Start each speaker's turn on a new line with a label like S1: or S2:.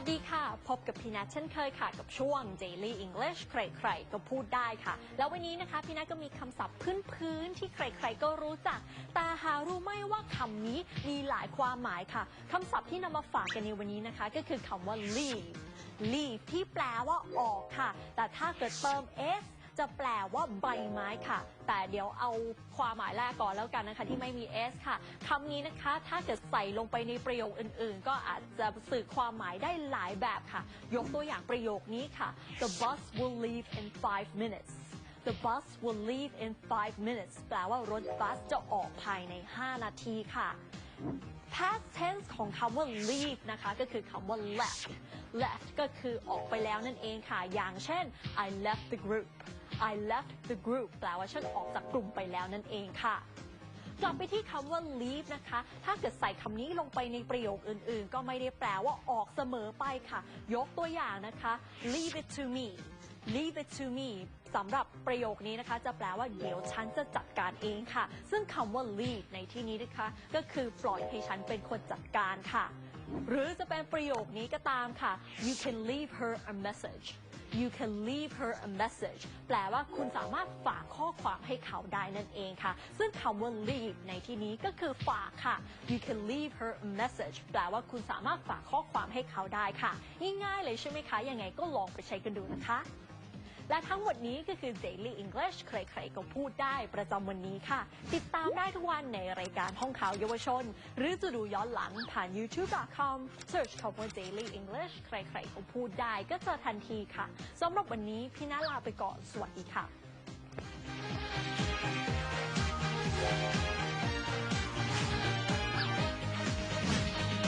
S1: วัสดีค่ะ พบกับพี่นัทเช่นเคยค่ะ กับช่วง Daily English ใครๆ ก็พูดได้ค่ะ แล้ววันนี้นะคะพี่นัทก็มีคำศัพท์พื้นๆที่ใครๆ ก็รู้จัก แต่หารู้ไหมว่าคำนี้มีหลายความหมายค่ะคำศัพท์ที่นำมาฝากกันในวันนี้นะคะ ก็คือคำว่า leave leave ที่แปลว่าออกค่ะ แต่ถ้าเกิดเติม s จะแปลว่าใบไม้ค่ะ แต่เดี๋ยวเอาความหมายแรกก่อนแล้วกันนะคะ ที่ไม่มี s ค่ะคำนี้นะคะ ถ้าเกิดใส่ลงไปในประโยคอื่น ๆ ก็อาจจะสื่อความหมายได้หลายแบบค่ะ ยกตัวอย่างประโยคนี้ค่ะ the bus will leave in five minutes the bus will leave in five minutes แปลว่ารถบัสจะออกภายใน 5 นาทีค่ะ past tense ของคำว่า leave นะคะ ก็คือคำว่า left left ก็คือออกไปแล้วนั่นเองค่ะ อย่างเช่น I left the group I left the group แปลว่าฉันออกจากกลุ่มไปแล้วนั่นเองค่ะกลับไปที่คำว่า leave นะคะ ถ้าเกิดใส่คำนี้ลงไปในประโยคอื่นๆ ก็ไม่ได้แปลว่าออกเสมอไปค่ะ ยกตัวอย่างนะคะ leave it to me leave it to me สำหรับประโยคนี้นะคะ จะแปลว่าเดี๋ยวฉันจะจัดการเองค่ะ ซึ่งคำว่า leave ในที่นี้นะคะ ก็คือปล่อยให้ฉันเป็นคนจัดการค่ะ หรือจะเป็นประโยคนี้ก็ตามค่ะ you can leave her a message you can leave her a message แปลว่าคุณสามารถฝากข้อความให้เขาได้นั่นเองค่ะ ซึ่งคำว่า leave ในที่นี้ก็คือฝากค่ะ you can leave her a message แปลว่าคุณสามารถฝากข้อความให้เขาได้ค่ะ ง่ายๆเลยใช่ไหมคะ ยังไงก็ลองไปใช้กันดูนะคะ และทั้งหมดนี้ก็คือ Daily English ใครๆก็พูดได้ประจำวันนี้ค่ะ ติดตามได้ทุกวันในรายการห้องข่าวเยาวชน หรือจะดูย้อนหลังผ่าน youtube.com search คำว่า Daily English ใครๆก็พูดได้ก็เจอทันทีค่ะสำหรับวันนี้พี่นาลาไปก่อนสวัสดีค่ะ